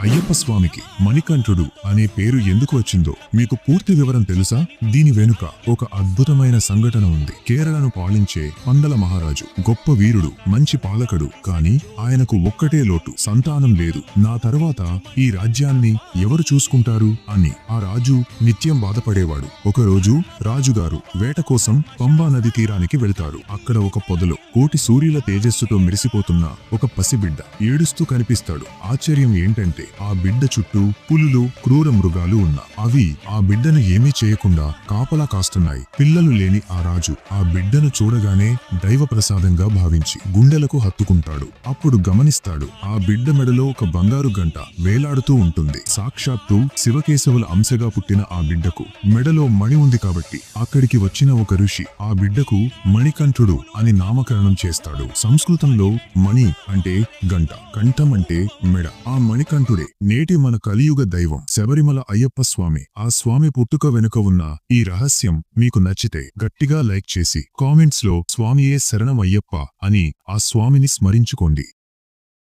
అయ్యప్ప స్వామికి మణికంఠుడు అనే పేరు ఎందుకు వచ్చిందో మీకు పూర్తి వివరం తెలుసా? దీని వెనుక ఒక అద్భుతమైన సంఘటన ఉంది. కేరళను పాలించే పందల మహారాజు గొప్ప వీరుడు మంచి పాలకుడు. కాని ఆయనకు ఒక్కటే లోటు సంతానం లేదు. నా తర్వాత ఈ రాజ్యాన్ని ఎవరు చూసుకుంటారు? అని ఆ రాజు నిత్యం బాధపడేవాడు. ఒకరోజు రాజుగారు వేట కోసం పంబా నది తీరానికి వెళ్తారు. అక్కడ ఒక పొదలో కోటి సూర్యుల తేజస్సుతో మెరిసిపోతున్న ఒక పసిబిడ్డ ఏడుస్తూ కనిపిస్తాడు. ఆశ్చర్యం ఏంటంటే ఆ బిడ్డ చుట్టూ పులులు క్రూర మృగాలు ఉన్నా. అవి ఆ బిడ్డను ఏమీ చేయకుండా కాపలా కాస్తున్నాయి. పిల్లలు లేని ఆ రాజు ఆ బిడ్డను చూడగానే దైవ ప్రసాదంగా భావించి గుండెలకు హత్తుకుంటాడు. అప్పుడు గమనిస్తాడు ఆ బిడ్డ మెడలో ఒక బంగారు గంట వేలాడుతూ ఉంటుంది. సాక్షాత్తు శివకేశవుల అంశగా పుట్టిన ఆ బిడ్డకు మెడలో మణి ఉంది కాబట్టి అక్కడికి వచ్చిన ఒక ఋషి ఆ బిడ్డకు మణికంఠుడు అని నామకరణం చేస్తాడు. సంస్కృతంలో మణి అంటే గంట కంఠం అంటే మెడ. ఆ మణికంఠుడే నేటి మన కలియుగ దైవం శబరిమల అయ్యప్ప స్వామి. ఆ స్వామి పుట్టుక వెనుక ఉన్న ఈ రహస్యం మీకు నచ్చితే గట్టిగా లైక్ చేసి కామెంట్స్లో స్వామియే శరణం అయ్యప్ప అని ఆ స్వామిని స్మరించుకోండి.